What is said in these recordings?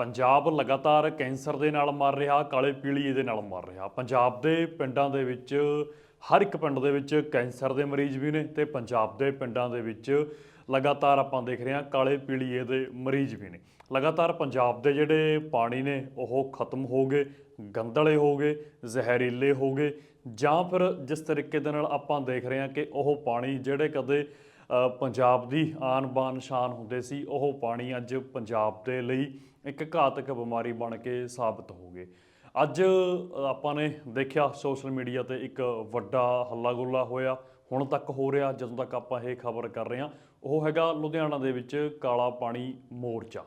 ਪੰਜਾਬ ਲਗਾਤਾਰ ਕੈਂਸਰ ਦੇ ਨਾਲ ਮਰ ਰਿਹਾ, ਕਾਲੇ ਪੀਲੀਏ ਦੇ ਨਾਲ ਮਰ ਰਿਹਾ। ਪੰਜਾਬ ਦੇ ਪਿੰਡਾਂ ਦੇ ਵਿੱਚ, ਹਰ ਇੱਕ ਪਿੰਡ ਦੇ ਵਿੱਚ ਕੈਂਸਰ ਦੇ ਮਰੀਜ਼ ਵੀ ਨੇ ਤੇ ਪੰਜਾਬ ਦੇ ਪਿੰਡਾਂ ਦੇ ਵਿੱਚ ਲਗਾਤਾਰ ਆਪਾਂ ਦੇਖ ਰਹੇ ਹਾਂ ਕਾਲੇ ਪੀਲੀਏ ਦੇ ਮਰੀਜ਼ ਵੀ ਨੇ। ਲਗਾਤਾਰ ਪੰਜਾਬ ਦੇ ਜਿਹੜੇ ਪਾਣੀ ਨੇ, ਉਹ ਖਤਮ ਹੋ ਗਏ ਗੰਦਲੇ ਹੋ ਗਏ, ਜ਼ਹਿਰੀਲੇ ਹੋ ਗਏ। ਜਾਂ ਫਿਰ ਜਿਸ ਤਰੀਕੇ ਦੇ ਨਾਲ ਆਪਾਂ ਦੇਖ ਰਹੇ ਹਾਂ ਕਿ ਉਹ ਪਾਣੀ ਜਿਹੜੇ ਕਦੇ ਪੰਜਾਬ ਦੀ ਆਨ ਬਾਨ ਸ਼ਾਨ ਹੁੰਦੇ ਸੀ, ਉਹ ਪਾਣੀ ਅੱਜ ਪੰਜਾਬ ਦੇ ਲਈ ਇੱਕ ਘਾਤਕ ਬਿਮਾਰੀ ਬਣ ਕੇ ਸਾਬਤ ਹੋ ਗਏ। ਅੱਜ ਆਪਾਂ ਨੇ ਦੇਖਿਆ ਸੋਸ਼ਲ ਮੀਡੀਆ ਤੇ ਇੱਕ ਵੱਡਾ ਹੱਲਾ ਗੁੱਲਾ ਹੋਇਆ, ਹੁਣ ਤੱਕ ਹੋ ਰਿਹਾ, ਜਦੋਂ ਤੱਕ ਆਪਾਂ ਇਹ ਖਬਰ ਕਰ ਰਹੇ ਹਾਂ। ਉਹ ਹੈਗਾ ਲੁਧਿਆਣਾ ਦੇ ਵਿੱਚ ਕਾਲਾ ਪਾਣੀ ਮੋਰਚਾ।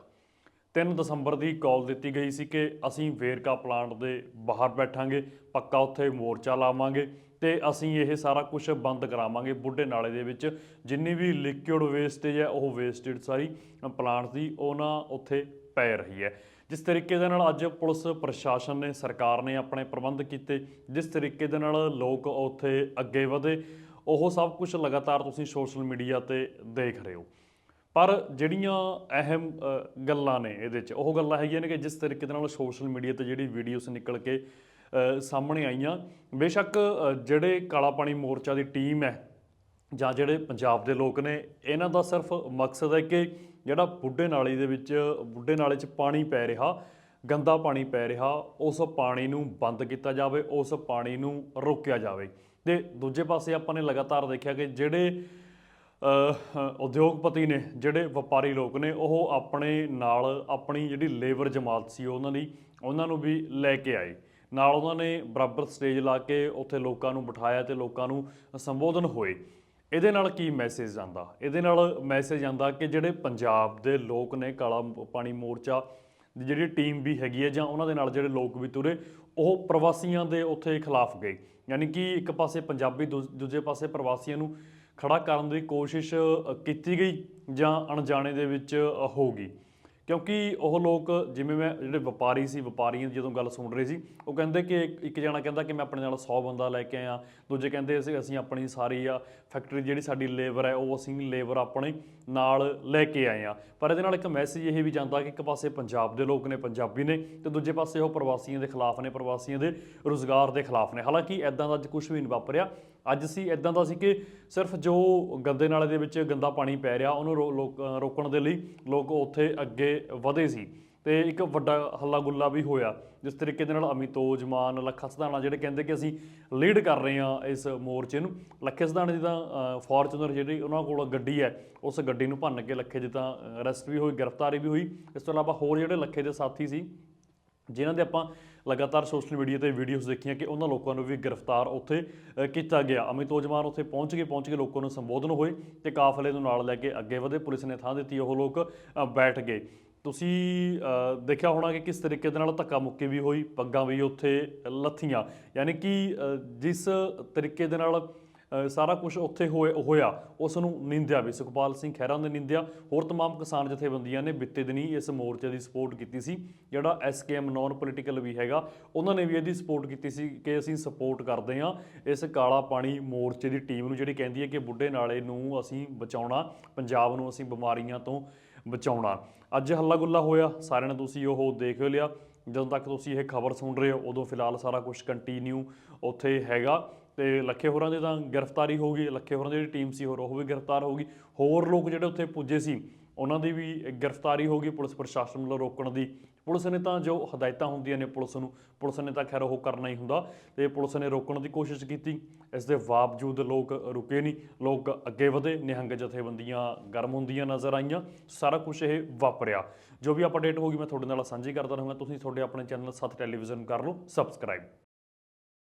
3 ਦਸੰਬਰ ਦੀ ਕਾਲ ਦਿੱਤੀ ਗਈ ਸੀ ਕਿ ਅਸੀਂ ਵੇਰਕਾ ਪਲਾਂਟ ਦੇ ਬਾਹਰ ਬੈਠਾਂਗੇ, ਪੱਕਾ ਉੱਥੇ ਮੋਰਚਾ ਲਾਵਾਂਗੇ ਤੇ ਅਸੀਂ ਇਹ ਸਾਰਾ ਕੁਝ ਬੰਦ ਕਰਾਵਾਂਗੇ ਬੁੱਢੇ ਨਾਲੇ ਦੇ ਵਿੱਚ। ਜਿੰਨੀ ਵੀ ਲਿਕੁਇਡ ਵੇਸਟੇਜ ਹੈ, ਉਹ ਵੇਸਟੇਜ ਸਾਰੀ ਪਲਾਂਟ ਦੀ ਉਹ ਨਾ ਉੱਥੇ ਪੈ ਰਹੀ ਹੈ। ਜਿਸ ਤਰੀਕੇ ਦੇ ਨਾਲ ਅੱਜ ਪੁਲਿਸ ਪ੍ਰਸ਼ਾਸਨ ਨੇ, ਸਰਕਾਰ ਨੇ ਆਪਣੇ ਪ੍ਰਬੰਧ ਕੀਤੇ, ਜਿਸ ਤਰੀਕੇ ਦੇ ਨਾਲ ਲੋਕ ਉੱਥੇ ਅੱਗੇ ਵਧੇ, ਉਹ ਸਭ ਕੁਝ ਲਗਾਤਾਰ ਤੁਸੀਂ ਸੋਸ਼ਲ ਮੀਡੀਆ ਤੇ ਦੇਖ ਰਹੇ ਹੋ। ਪਰ ਜਿਹੜੀਆਂ ਅਹਿਮ ਗੱਲਾਂ ਨੇ ਇਹਦੇ 'ਚ, ਉਹ ਗੱਲਾਂ ਹੈਗੀਆਂ ਨੇ ਕਿ ਜਿਸ ਤਰੀਕੇ ਦੇ ਨਾਲ ਸੋਸ਼ਲ ਮੀਡੀਆ ਤੇ ਜਿਹੜੀ ਵੀਡੀਓਜ਼ ਨਿਕਲ ਕੇ ਸਾਹਮਣੇ ਆਈਆਂ, ਬੇਸ਼ੱਕ ਜਿਹੜੇ ਕਾਲਾ ਪਾਣੀ ਮੋਰਚਾ ਦੀ ਟੀਮ ਹੈ ਜਾਂ ਜਿਹੜੇ ਪੰਜਾਬ ਦੇ ਲੋਕ ਨੇ, ਇਹਨਾਂ ਦਾ ਸਿਰਫ ਮਕਸਦ ਹੈ ਕਿ ਜਿਹੜਾ ਬੁੱਢੇ ਨਾਲੀ ਦੇ ਵਿੱਚ, ਬੁੱਢੇ ਨਾਲੇ 'ਚ ਪਾਣੀ ਪੈ ਰਿਹਾ, ਗੰਦਾ ਪਾਣੀ ਪੈ ਰਿਹਾ, ਉਸ ਪਾਣੀ ਨੂੰ ਬੰਦ ਕੀਤਾ ਜਾਵੇ, ਉਸ ਪਾਣੀ ਨੂੰ ਰੋਕਿਆ ਜਾਵੇ। ਤੇ ਦੂਜੇ ਪਾਸੇ ਆਪਾਂ ਨੇ ਲਗਾਤਾਰ ਦੇਖਿਆ ਕਿ ਜਿਹੜੇ ਉਦਯੋਗਪਤੀ ਨੇ ਜਿਹੜੇ ਵਪਾਰੀ ਲੋਕ ਨੇ, ਉਹ ਆਪਣੇ ਨਾਲ ਆਪਣੀ ਜਿਹੜੀ ਲੇਬਰ ਜਮਾਤ ਸੀ ਉਹਨਾਂ ਦੀ, ਉਹਨਾਂ ਨੂੰ ਵੀ ਲੈ ਕੇ ਆਏ। ਨਾਲ ਉਹਨਾਂ ਨੇ ਬਰਾਬਰ ਸਟੇਜ ਲਾ ਕੇ ਉੱਥੇ ਲੋਕਾਂ ਨੂੰ ਬਿਠਾਇਆ ਤੇ ਲੋਕਾਂ ਨੂੰ ਸੰਬੋਧਨ ਹੋਏ। ਇਹਦੇ ਨਾਲ ਕੀ ਮੈਸੇਜ ਜਾਂਦਾ? ਇਹਦੇ ਨਾਲ ਮੈਸੇਜ ਜਾਂਦਾ ਕਿ ਜਿਹੜੇ ਪੰਜਾਬ ਦੇ ਲੋਕ ਨੇ, ਕਾਲਾ ਪਾਣੀ ਮੋਰਚਾ ਦੀ ਜਿਹੜੀ ਟੀਮ ਵੀ ਹੈਗੀ ਹੈ ਜਾਂ ਉਹਨਾਂ ਦੇ ਨਾਲ ਜਿਹੜੇ ਲੋਕ ਵੀ ਤੁਰੇ, ਉਹ ਪ੍ਰਵਾਸੀਆਂ ਦੇ ਉੱਥੇ ਖਿਲਾਫ ਗਏ। ਯਾਨੀ ਕਿ ਇੱਕ ਪਾਸੇ ਪੰਜਾਬੀ, ਦੂ- ਦੂਜੇ ਪਾਸੇ ਪ੍ਰਵਾਸੀਆਂ ਨੂੰ ਖੜਾ ਕਰਨ ਦੀ ਕੋਸ਼ਿਸ਼ ਕੀਤੀ ਗਈ ਜਾਂ ਅਣਜਾਣੇ ਦੇ ਵਿੱਚ ਹੋ ਗਈ। ਕਿਉਂਕਿ ਉਹ ਲੋਕ ਜਿਵੇਂ ਮੈਂ ਜਿਹੜੇ ਵਪਾਰੀ ਸੀ, ਵਪਾਰੀਆਂ ਦੀ ਜਦੋਂ ਗੱਲ ਸੁਣ ਰਹੇ ਸੀ, ਉਹ ਕਹਿੰਦੇ ਕਿ ਇੱਕ- ਜਣਾ ਕਹਿੰਦਾ ਕਿ ਮੈਂ ਆਪਣੇ ਨਾਲ 100 ਬੰਦਾ ਲੈ ਕੇ ਆਇਆ। ਦੂਜੇ ਕਹਿੰਦੇ ਅਸੀਂ ਅਸੀਂ ਆਪਣੀ ਸਾਰੀ ਆ ਫੈਕਟਰੀ ਜਿਹੜੀ ਸਾਡੀ ਲੇਬਰ ਹੈ, ਉਹ ਅਸੀਂ ਲੇਬਰ ਆਪਣੇ ਨਾਲ ਲੈ ਕੇ ਆਏ ਆ ਪਰ ਇਹਦੇ ਨਾਲ ਇੱਕ ਮੈਸੇਜ ਇਹ ਵੀ ਜਾਂਦਾ ਕਿ ਇੱਕ ਪਾਸੇ ਪੰਜਾਬ ਦੇ ਲੋਕ ਨੇ, ਪੰਜਾਬੀ ਨੇ ਤੇ ਦੂਜੇ ਪਾਸੇ ਉਹ ਪ੍ਰਵਾਸੀਆਂ ਦੇ ਖਿਲਾਫ ਨੇ, ਪ੍ਰਵਾਸੀਆਂ ਦੇ ਰੋਜ਼ਗਾਰ ਦੇ ਖਿਲਾਫ ਨੇ। ਹਾਲਾਂਕਿ ਐਦਾਂ ਦਾ ਅੱਜ ਕੁਝ ਵੀ ਨਹੀਂ ਵਾਪਰਿਆ। ਅੱਜ ਸੀ ਐਦਾਂ ਦਾ ਸੀ ਕਿ ਸਿਰਫ ਜੋ ਗੰਦੇ ਨਾਲੇ ਦੇ ਵਿੱਚ ਗੰਦਾ ਪਾਣੀ ਪੈ ਰਿਹਾ, ਉਹਨੂੰ ਰੋ- ਲੋਕ- ਰੋਕਣ ਦੇ ਲਈ ਲੋਕ ਉੱਥੇ ਅੱਗੇ ਵਧੇ ਸੀ। ਤੇ ਇੱਕ ਵੱਡਾ ਹੱਲਾ ਗੁੱਲਾ ਵੀ ਹੋਇਆ, ਜਿਸ ਤਰੀਕੇ ਦੇ ਨਾਲ ਅਮਿਤੋਜ, ਮਾਨ, ਲੱਖਾ ਸਧਾਣਾ ਜਿਹੜੇ ਕਹਿੰਦੇ ਕਿ ਅਸੀਂ ਲੀਡ ਕਰ ਰਹੇ ਹਾਂ ਇਸ ਮੋਰਚੇ ਨੂੰ। ਲੱਖੇ ਸਧਾਣੇ ਦੀ ਤਾਂ ਫੋਰਚੂਨਰ ਜਿਹੜੀ ਉਹਨਾਂ ਕੋਲ ਗੱਡੀ ਹੈ, ਉਸ ਗੱਡੀ ਨੂੰ ਭੰਨ ਕੇ ਲੱਖੇ ਦੀ ਤਾਂ ਅਰੈਸਟ ਵੀ ਹੋਈ, ਗ੍ਰਿਫਤਾਰੀ ਵੀ ਹੋਈ। ਇਸ ਤੋਂ ਇਲਾਵਾ ਹੋਰ ਜਿਹੜੇ ਲੱਖੇ ਦੇ ਸਾਥੀ ਸੀ ਜਿਨ੍ਹਾਂ ਦੇ ਆਪਾਂ ਲਗਾਤਾਰ ਸੋਸ਼ਲ ਮੀਡੀਆ ਤੇ ਵੀਡੀਓਜ਼ ਦੇਖੀਆਂ ਕਿ ਉਹਨਾਂ ਲੋਕਾਂ ਨੂੰ ਵੀ ਗ੍ਰਿਫਤਾਰ ਉੱਥੇ ਕੀਤਾ ਗਿਆ। ਅਮਿਤ ਅਮਿਤੋਜਮਾਨ ਉੱਥੇ ਪਹੁੰਚ ਕੇ ਪਹੁੰਚ ਕੇ ਲੋਕਾਂ ਨੂੰ ਸੰਬੋਧਨ ਹੋਏ ਤੇ ਕਾਫਲੇ ਨੂੰ ਨਾਲ ਲੈ ਕੇ ਅੱਗੇ ਵਧੇ। ਪੁਲਿਸ ਨੇ ਥਾਂ ਦਿੱਤੀ, ਉਹ ਲੋਕ ਬੈਠ ਗਏ। ਤੁਸੀਂ ਦੇਖਿਆ ਹੋਣਾ ਕਿ ਕਿਸ ਤਰੀਕੇ ਦੇ ਨਾਲ ਧੱਕਾ ਮੁੱਕੀ ਵੀ ਹੋਈ, ਪੱਗਾਂ ਵੀ ਉੱਥੇ ਲੱਥੀਆਂ। ਯਾਨੀ ਕਿ ਜਿਸ ਤਰੀਕੇ ਦੇ ਨਾਲ ਸਾਰਾ ਕੁਝ ਉੱਥੇ ਹੋਏ ਹੋਇਆ ਉਸ ਨੂੰ ਨਿੰਦਿਆ ਵੀ ਸੁਖਪਾਲ ਸਿੰਘ ਖਹਿਰਾ ਨੇ ਨਿੰਦਿਆ ਹੋਰ तमाम ਕਿਸਾਨ ਜਥੇਬੰਦੀਆਂ ਨੇ ਬਿੱਤੇ ਦਿਨੀ ਇਸ ਮੋਰਚੇ ਦੀ ਸਪੋਰਟ ਕੀਤੀ ਸੀ ਜਿਹੜਾ ਐਸਕੇਐਮ ਨਾਨ ਪੋਲੀਟੀਕਲ ਵੀ ਹੈਗਾ ਉਹਨਾਂ ਨੇ ਵੀ ਇਹਦੀ ਸਪੋਰਟ ਕੀਤੀ ਸੀ ਕਿ ਅਸੀਂ ਸਪੋਰਟ ਕਰਦੇ ਹਾਂ ਇਸ ਕਾਲਾ ਪਾਣੀ ਮੋਰਚੇ ਦੀ ਟੀਮ ਨੂੰ ਜਿਹੜੀ ਕਹਿੰਦੀ ਹੈ ਕਿ ਬੁੱਢੇ ਨਾਲੇ ਨੂੰ ਅਸੀਂ ਬਚਾਉਣਾ ਪੰਜਾਬ ਨੂੰ ਅਸੀਂ ਬਿਮਾਰੀਆਂ ਤੋਂ ਬਚਾਉਣਾ ਅੱਜ ਹੱਲਾ ਗੁੱਲਾ ਹੋਇਆ ਸਾਰਿਆਂ ਨੇ ਤੁਸੀਂ ਉਹ ਦੇਖ ਹੀ ਲਿਆ ਜਦੋਂ ਤੱਕ ਤੁਸੀਂ ਇਹ ਖਬਰ ਸੁਣ ਰਹੇ ਹੋ ਉਦੋਂ ਫਿਲਹਾਲ ਸਾਰਾ ਕੁਝ ਕੰਟੀਨਿਊ ਉੱਥੇ ਹੈਗਾ ਤੇ ਲੱਖੇ ਹੋਰਾਂ ਦੀ ਤਾਂ ਗ੍ਰਿਫਤਾਰੀ ਹੋ ਗਈ ਲੱਖੇ ਹੋਰਾਂ ਦੀ ਜਿਹੜੀ ਟੀਮ ਸੀ ਹੋਰ, ਉਹ ਵੀ ਗ੍ਰਿਫਤਾਰ ਹੋ ਗਈ। ਹੋਰ ਲੋਕ ਜਿਹੜੇ ਉੱਥੇ ਪੁੱਜੇ ਸੀ, ਉਹਨਾਂ ਦੀ ਵੀ ਗ੍ਰਿਫਤਾਰੀ ਹੋ ਗਈ ਪੁਲਿਸ ਪ੍ਰਸ਼ਾਸਨ ਵੱਲੋਂ ਰੋਕਣ ਦੀ। ਪੁਲਿਸ ਨੇ ਤਾਂ ਜੋ ਹਦਾਇਤਾਂ ਹੁੰਦੀਆਂ ਨੇ ਪੁਲਿਸ ਨੂੰ, ਪੁਲਿਸ ਨੇ ਤਾਂ ਖੈਰ ਉਹ ਕਰਨਾ ਹੀ ਹੁੰਦਾ ਤੇ ਪੁਲਿਸ ਨੇ ਰੋਕਣ ਦੀ ਕੋਸ਼ਿਸ਼ ਕੀਤੀ। ਇਸ ਦੇ ਬਾਵਜੂਦ ਲੋਕ ਰੁਕੇ ਨਹੀਂ, ਲੋਕ ਅੱਗੇ ਵਧੇ, ਨਿਹੰਗ ਜਥੇਬੰਦੀਆਂ ਗਰਮ ਹੁੰਦੀਆਂ ਨਜ਼ਰ ਆਈਆਂ, ਸਾਰਾ ਕੁਝ ਇਹ ਵਾਪਰਿਆ। ਜੋ ਵੀ ਅਪਡੇਟ ਹੋਗੀ ਮੈਂ ਤੁਹਾਡੇ ਨਾਲ ਸਾਂਝੀ ਕਰਦਾ ਰਹੂੰਗਾ। ਤੁਸੀਂ ਤੁਹਾਡੇ ਆਪਣੇ ਚੈਨਲ ਸੱਤ ਟੈਲੀਵਿਜ਼ਨ ਕਰ ਲਓ ਸਬਸਕ੍ਰਾਈਬ